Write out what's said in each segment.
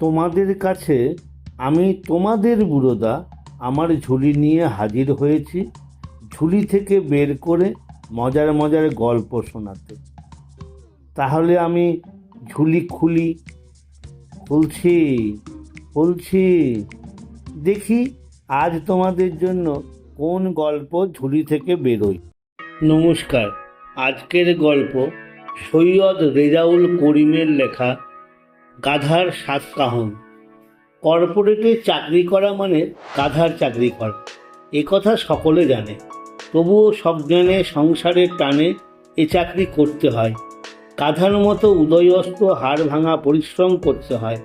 তোমাদের কাছে আমি তোমাদের বুড়োদা আমার ঝুলি নিয়ে হাজির হয়েছি, ঝুলি থেকে বের করে মজার মজার গল্প শোনাতে। তাহলে আমি ঝুলি খুলি, খুলছি খুলছি। দেখি আজ তোমাদের জন্য কোন গল্প ঝুলি থেকে বেরোয়। নমস্কার, আজকের গল্প সৈয়দ রেজাউল করিমের লেখা গাধার সাতকাহন কর্পোরেটে চাকরি করা মানে গাধার চাকরি করা। এ কথা সকলে জানে। তবুও সজ্ঞানে সংসারের টানে এ চাকরি করতে হয়। গাধার মতো উদয়স্ত হাড় ভাঙা পরিশ্রম করতে হয়।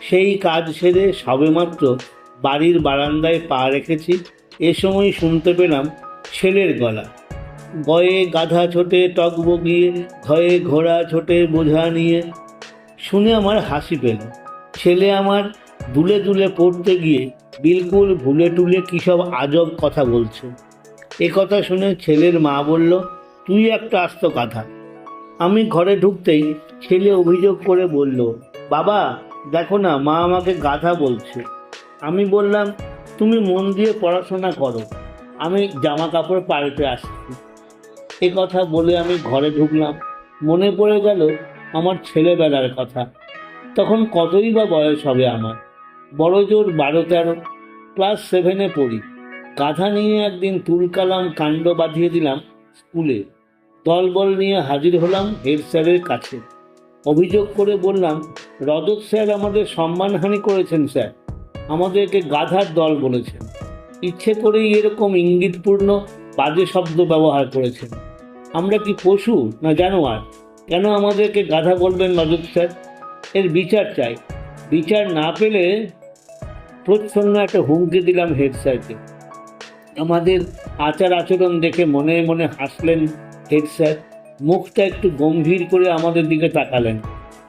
সেই কাজ সেরে সবেমাত্র বাড়ির বারান্দায় পা রেখেছি। এ সময় শুনতে পেলাম ছেলের গলা। গয়ে গাধা ছোটে টক বগিয়ে ঘয়ে ঘোড়া ছোটে বোঝা নিয়ে শুনে আমার হাসি পেল। ছেলে আমার দুলে দুলে পড়তে গিয়ে বিলকুল ভুলে টুলে কী সব আজব কথা বলছে। এ কথা শুনে ছেলের মা বলল, তুই একটা আস্ত কথা। আমি ঘরে ঢুকতেই ছেলে অভিযোগ করে বলল, বাবা, দেখো না, মা আমাকে গাধা বলছে। আমি বললাম, তুমি মন দিয়ে পড়াশোনা করো, আমি জামা কাপড় পাল্টে আসছি। এ কথা বলে আমি ঘরে ঢুকলাম। মনে পড়ে গেল আমার ছেলেবেলার কথা। তখন কতই বা বয়স হবে আমার? বড় জোর বারো তেরো, ক্লাস সেভেনে পড়ি। গাধা নিয়ে একদিন তুলকালাম কাণ্ড বাঁধিয়ে দিলাম স্কুলে। দলবল নিয়ে হাজির হলাম হেড স্যারের কাছে। অভিযোগ করে বললাম রজত স্যার আমাদের সম্মানহানি করেছেন স্যার। আমাদেরকে গাধার দল বলেছেন। ইচ্ছে করেই এরকম ইঙ্গিতপূর্ণ বাজে শব্দ ব্যবহার করেছেন। আমরা কি পশু না জানোয়ার? কেন আমাদেরকে গাধা বলবেন রজত স্যার? এর বিচার চাই। বিচার না পেলে প্রচ্ছন্ন একটা হুমকি দিলাম হেড স্যারকে। আমাদের আচার আচরণ দেখে মনে মনে হাসলেন হেড স্যার। মুখটা একটু গম্ভীর করে আমাদের দিকে তাকালেন।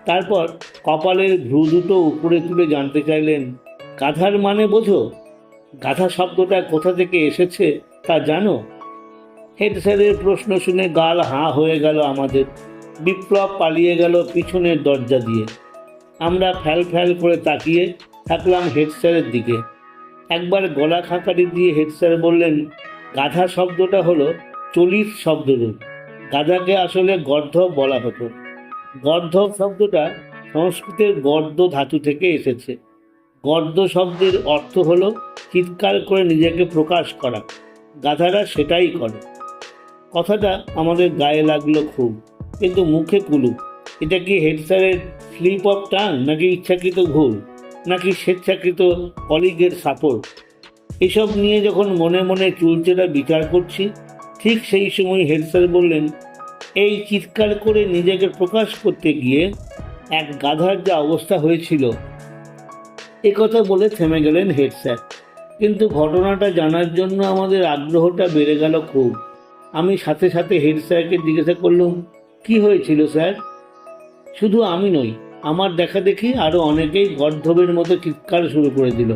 তারপর কপালের ভ্রু দুটো উপরে তুলে জানতে চাইলেন, গাধার মানে বোঝো? গাধা শব্দটা কোথা থেকে এসেছে তা জানো? হেড স্যারের প্রশ্ন শুনে গাল হাঁ হয়ে গেল আমাদের। বিপ্লব পালিয়ে গেল পিছনের দরজা দিয়ে। আমরা ফ্যাল ফ্যাল করে তাকিয়ে থাকলাম হেড স্যারের দিকে। একবার গলা খাঁকারি দিয়ে হেড স্যার বললেন, গাধা শব্দটা হলো চলিত শব্দরূপ গাধাকে আসলে গর্ধব বলা হতো। গর্ধব শব্দটা সংস্কৃতের গর্দ ধাতু থেকে এসেছে। গর্দ শব্দের অর্থ হলো চিৎকার করে নিজেকে প্রকাশ করা। গাধারা সেটাই করে। কথাটা আমাদের গায়ে লাগল খুব, কিন্তু মুখে কুলু। এটা কি হেড স্যারের স্লিপ অফ টান নাকি ইচ্ছাকৃত ভুল নাকি স্বেচ্ছাকৃত কলিগের সাপোর্ট এসব নিয়ে যখন মনে মনে চুলচেরা বিচার করছি, ঠিক সেই সময় হেড স্যার বললেন, এই চিৎকার করে নিজেকে প্রকাশ করতে গিয়ে এক গাধার যা অবস্থা হয়েছিল। এ কথা বলে থেমে গেলেন হেড স্যার। কিন্তু ঘটনাটা জানার জন্য আমাদের আগ্রহটা বেড়ে গেল খুব। আমি সাথে সাথে হেড স্যারকে জিজ্ঞাসা করলাম, কি হয়েছিল স্যার? শুধু আমি নই, আমার দেখা দেখি আরও অনেকেই গর্ধবের মতো চিৎকার শুরু করে দিল।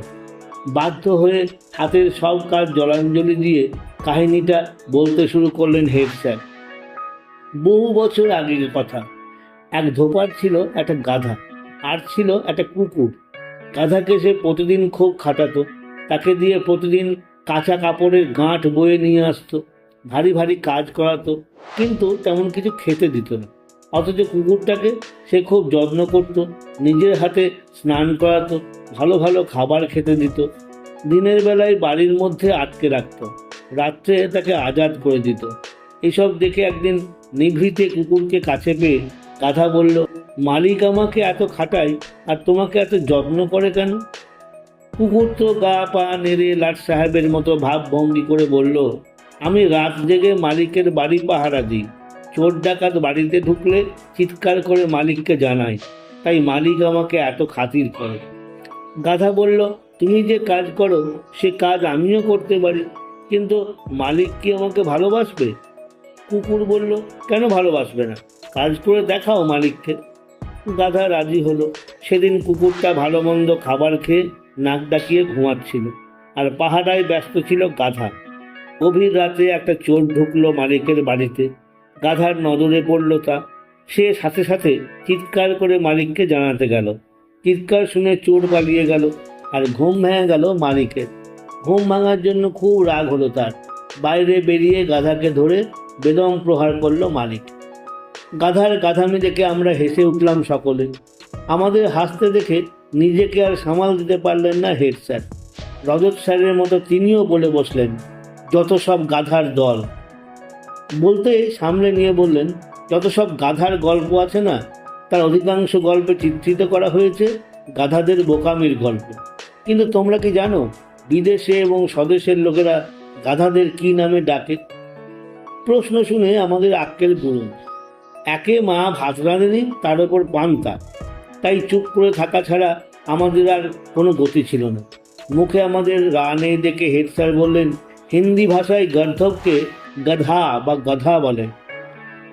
বাধ্য হয়ে হাতের সব কাজ জলাঞ্জলি দিয়ে কাহিনীটা বলতে শুরু করলেন হেড স্যার। বহু বছর আগের কথা। এক ধোপার ছিল একটা গাধা, আর ছিল একটা কুকুর। গাধাকে সে প্রতিদিন খুব খাটাতো, তাকে দিয়ে প্রতিদিন কাঁচা কাপড়ের গাঁট বয়ে নিয়ে আসতো। ভারী ভারী কাজ করাতো, কিন্তু তেমন কিছু খেতে দিত না। অথচ কুকুরটাকে সে খুব যত্ন করত, নিজের হাতে স্নান করাতো, ভালো ভালো খাবার খেতে দিত, দিনের বেলায় বাড়ির মধ্যে আটকে রাখত, রাত্রে তাকে আজাদ করে দিত। এসব দেখে একদিন নিভৃতে কুকুরকে কাছে পেয়ে গাধা বলল, মালিক আমাকে এত খাটায়, আর তোমাকে এত যত্ন করে কেন? কুকুর তো গা পা নেড়ে লাট সাহেবের মতো ভাব ভঙ্গি করে বলল আমি রাত জেগে মালিকের বাড়ি পাহারা দিই। চোর ডাকাত বাড়িতে ঢুকলে চিৎকার করে মালিককে জানাই। তাই মালিক আমাকে এত খাতির করে। গাধা বলল, তুমি যে কাজ করো, সে কাজ আমিও করতে পারি। কিন্তু মালিক কি আমাকে ভালোবাসবে? কুকুর বলল, কেন ভালোবাসবে না? কাজ করে দেখাও মালিককে। গাধা রাজি হলো। সেদিন কুকুরটা ভালো মন্দ খাবার খেয়ে নাক ডাকিয়ে ঘুমাচ্ছিল। আর পাহাড়ায় ব্যস্ত ছিল গাধা। গভীর রাতে একটা চোর ঢুকলো মালিকের বাড়িতে। গাধার নজরে পড়ল তা। সে সাথে সাথে চিৎকার করে মালিককে জানাতে গেল। চিৎকার শুনে চোর পালিয়ে গেল আর ঘুম ভেঙে গেল মালিকের। ঘুম ভাঙার জন্য খুব রাগ হলো তার। বাইরে বেরিয়ে গাধাকে ধরে বেদম প্রহার করল মালিক। গাধার গাধামি দেখে আমরা হেসে উঠলাম সকলে। আমাদের হাসতে দেখে নিজেকে আর সামাল দিতে পারলেন না হেড স্যার। রজত স্যারের মতো তিনিও বলে বসলেন। যত সব গাধার দল। বলতে সামনে নিয়ে বললেন, যত সব গাধার গল্প আছে না, তার অধিকাংশ গল্পে চিত্রিত করা হয়েছে গাধাদের বোকামির গল্প। কিন্তু তোমরা কি জানো, বিদেশে এবং স্বদেশের লোকেরা গাধাদের কি নামে ডাকে? প্রশ্ন শুনে আমাদের আক্কেল পুরুন একে মা ভাত রাঁধেনি তার ওপর পান্তা। তাই চুপ করে থাকা ছাড়া আমাদের আর কোনো গতি ছিল না। মুখে আমাদের রানে দেখে হেড স্যার বললেন হিন্দি ভাষায় গর্ধবকে গধা বা গধা বলে।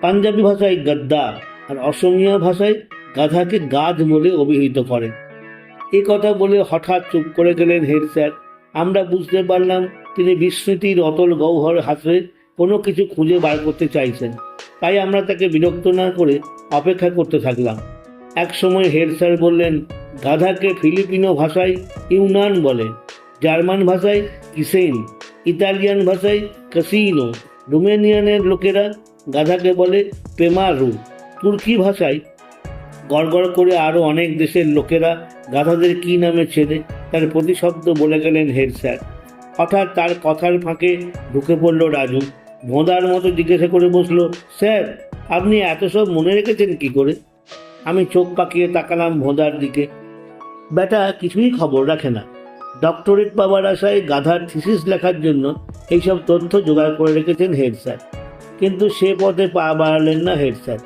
পাঞ্জাবি ভাষায় গদ্দা আর অসমীয়া ভাষায় গাধাকে গাধ বলে অভিহিত করে। এ কথা বলে হঠাৎ চুপ করে গেলেন হেড স্যার। আমরা বুঝতে পারলাম তিনি বিস্মৃতির অতল গৌহর হাতে কোনো কিছু খুঁজে বার করতে চাইছেন। তাই আমরা তাকে বিরক্ত না করে অপেক্ষা করতে থাকলাম। এক সময় হেড স্যার বললেন, গাধাকে ফিলিপিনো ভাষায় ইউনান বলে। জার্মান ভাষায় কিসেইন ইতালিয়ান ভাষায় কাসিনো রুমেনিয়ানের লোকেরা গাধাকে বলে পেমারু তুর্কি ভাষায় গড়গড় করে আরও অনেক দেশের লোকেরা গাধাদের কী নামে ছেড়ে তার প্রতিশব্দ বলে গেলেন হেড স্যার। হঠাৎ তার কথার ফাঁকে ঢুকে পড়ল রাজু। ভোঁদার মতো জিজ্ঞাসা করে বসল, স্যার, আপনি এত সব মনে রেখেছেন কি করে? আমি চোখ পাকিয়ে তাকালাম ভোঁদার দিকে। বেটা, কিছুই খবর রাখে না। ডক্টরেট পাওয়ার আশায় গাধার থিসিস লেখার জন্য এইসব তথ্য জোগাড় করে রেখেছেন হেড স্যার। কিন্তু সে পথে পা বাড়ালেন না হেড স্যার।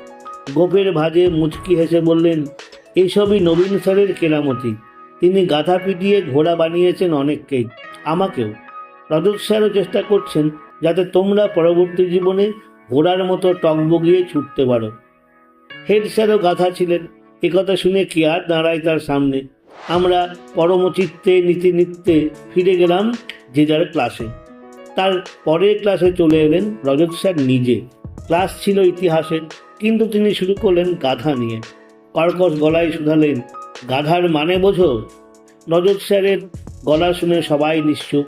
গোপের ভাজে মুচকি হেসে বললেন, এইসবই নবীন স্যারের কেরামতি। তিনি গাধা পিটিয়ে ঘোড়া বানিয়েছেন অনেককেই, আমাকেও। রজত স্যারও চেষ্টা করছেন যাতে তোমরা পরবর্তী জীবনে ঘোড়ার মতো টক বগিয়ে ছুটতে পারো। হেড স্যারও গাধা ছিলেন। একথা শুনে কি আর দাঁড়ায় তার সামনে? আমরা পরমচিত্তে নীতি নিত্যে ফিরে গেলাম যে যার ক্লাসে। তার পরের ক্লাসে চলে এলেন রজত স্যার নিজে। ক্লাস ছিল ইতিহাসের, কিন্তু তিনি শুরু করলেন গাধা নিয়ে। কর্কশ গলায় শুধালেন, গাধার মানে বোঝো? রজত স্যারের গলা শুনে সবাই নিশ্চুপ।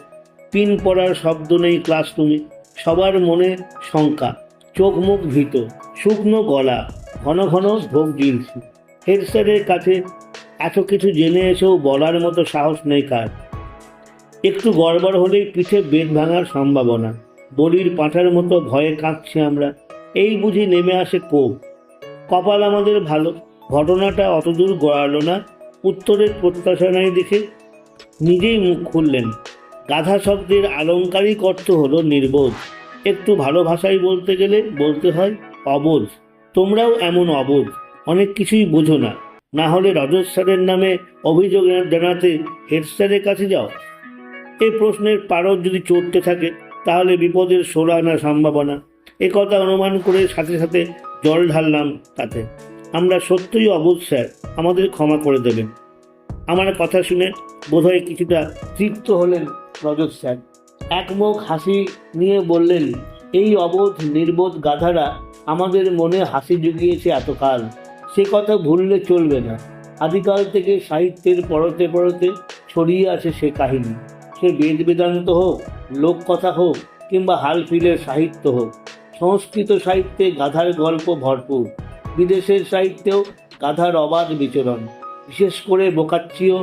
পিন পড়ার শব্দ নেই ক্লাসরুমে, সবার মনে শঙ্কা, চোখ মুখ ভীত, শুকনো গলা, ঘন ঘন ভোগ গিলছি হেড স্যারের কাছে এত কিছু জেনে এসেও বলার মতো সাহস নেই কার। একটু গড়বড় হলেই পিঠে বেদ ভাঙার সম্ভাবনা। বলির পাঁঠার মতো ভয়ে কাঁদছি আমরা। এই বুঝি নেমে আসে কোপ। কপাল আমাদের ভালো। ঘটনাটা অতদূর গড়ালো না। উত্তরের প্রত্যাশা নাই দেখে নিজেই মুখ খুললেন। গাধা শব্দের আলংকারিক অর্থ হলো নির্বোধ। একটু ভালো ভাষায় বলতে গেলে বলতে হয় অবোধ। তোমরাও এমন অবোধ। অনেক কিছুই বোঝো না। না হলে রজত স্যারের নামে অভিযোগ জানাতে হেড স্যারের কাছে যাও। এই প্রশ্নের পারদ যদি চড়তে থাকে, তাহলে বিপদের সোলা আনার সম্ভাবনা। এ কথা অনুমান করে সাথে সাথে জল ঢাললাম তাতে। আমরা সত্যই অবোধ স্যার, আমাদের ক্ষমা করে দেবেন। আমার কথা শুনে বোধহয় কিছুটা তৃপ্ত হলেন রজত স্যার। একমুখ হাসি নিয়ে বললেন, এই অবোধ, নির্বোধ গাধারা আমাদের মনে হাসি জুগিয়েছে এতকাল। সে কথা ভুললে চলবে না। আদিকাল থেকে সাহিত্যের পরতে পরতে ছড়িয়ে আছে সে কাহিনী। সে বেদ বেদান্ত হোক লোককথা হোক, কিংবা হালফিলের সাহিত্য হোক। সংস্কৃত সাহিত্যে গাধার গল্প ভরপুর। বিদেশের সাহিত্যেও গাধার অবাধ বিচরণ। বিশেষ করে বোকাচ্চিও,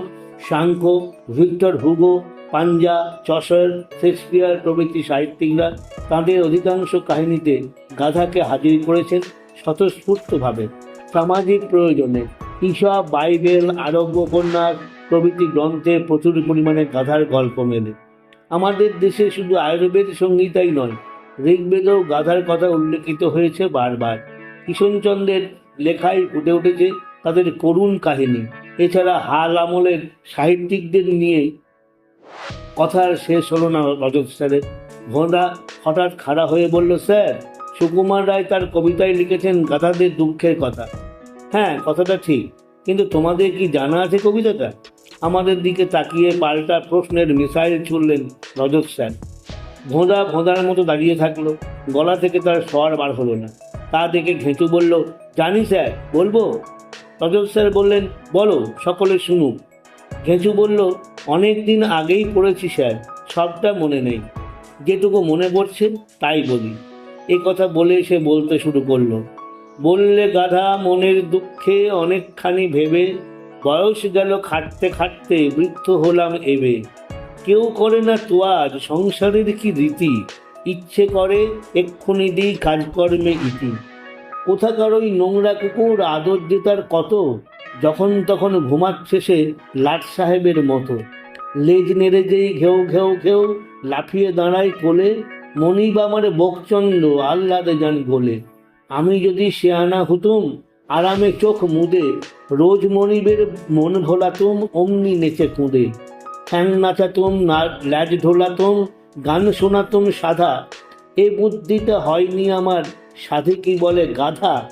সাংখ্য, ভিক্টর হুগো, পাঞ্জা চসর শেক্সপিয়ার প্রভৃতি সাহিত্যিকরা তাঁদের অধিকাংশ কাহিনীতে গাধাকে হাজির করেছেন স্বতঃস্ফূর্তভাবে। সামাজিক প্রয়োজনে ঈশা বাইবেল আরোগ্য উপন্যাস প্রভৃতি গ্রন্থে প্রচুর পরিমাণে গাধার গল্প মেলে। আমাদের দেশে শুধু আয়ুর্বেদ সংহিতাই নয়, ঋগ্বেদেও গাধার কথা উল্লেখিত হয়েছে বারবার। কিষণচন্দ্রের লেখায় ফুটে উঠেছে তাদের করুণ কাহিনী। এছাড়া হাল আমলের সাহিত্যিকদের নিয়ে কথার শেষ হলো না রজত স্যারের। ভোঁদা হঠাৎ খাড়া হয়ে বলল, স্যার সুকুমার রায় তার কবিতায় লিখেছেন গাধাদের দুঃখের কথা। হ্যাঁ কথাটা ঠিক। কিন্তু তোমাদের কি জানা আছে কবিতাটা? আমাদের দিকে তাকিয়ে পাল্টা প্রশ্নের মিসাইল ছুড়লেন রজত স্যার। ভোঁদা ভোঁদার মতো দাঁড়িয়ে থাকল। গলা থেকে তার স্বর বার হলো না। তা দেখে ঘেঁচু বলল, জানি স্যার, বলব? রজত স্যার বললেন, বলো, সকলে শুনুক। ঘেঁচু বলল, অনেক দিন আগেই পড়েছি স্যার, সবটা মনে নেই। যেটুকু মনে পড়ছে, তাই বলি। এই কথা বলে সে বলতে শুরু করল। বললে, গাধা মনের দুঃখে অনেকখানি ভেবে, বয়স গেল খাটতে খাটতে বৃদ্ধ হলাম এবে। কেউ করে না তো তোয়াজ সংসারের কি রীতি? ইচ্ছে করে, এক্ষুনি দিই কাজকর্মে ইতি। কোথাকার ওই নোংরা কুকুর আদর দিতার কত? যখন তখন ঘুমাচ্ছে সে লাট সাহেবের মতো। লেজ নেড়ে যেই ঘেউ ঘেউ ঘেউ লাফিয়ে দাঁড়ায় কোলে মনিব আমার বকচন্দ আহ্লাদে যান গোলে আমি যদি শেয়ানা হতুম, আরামে চোখ মুদে, রোজ মনিবের মন ভোলাতুম, অমনি নেচে কুঁদে। ফ্যান নাচাতুম ল্যাজ ঢোলাতুম গান শোনাতুম সাধা। এ বুদ্ধিটা হয়নি আমার, সাধে কি বলে গাধা?